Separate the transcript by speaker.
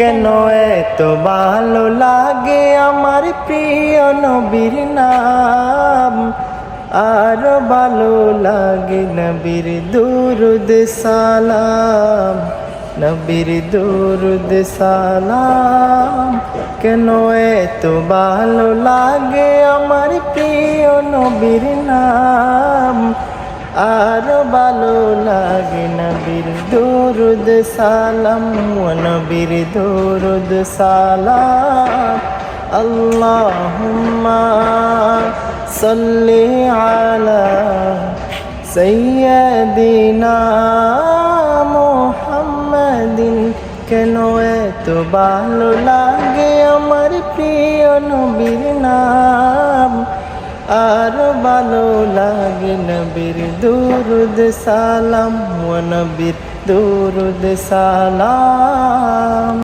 Speaker 1: কেন এত ভালো লাগে আমার প্রিয় নবীর নাম? আর ভালো লাগে নবীর দুরুদ সালাম। নবীর দুরুদ সালাম। কেন এত ভালো লাগে আমার প্রিয় নবীর নাম? আর ভালো লাগে নবীর দুরুদ সালাম নবীর দুরুদ সালাম। আল্লাহুম্মা সাল্লি আলা সাইয়্যিদিনা মুহাম্মাদিন। কেন এত ভালো লাগে আমার? আর ভালো লাগে নবীর দুরুদ সালাম ও নবীর দুরুদ সালাম।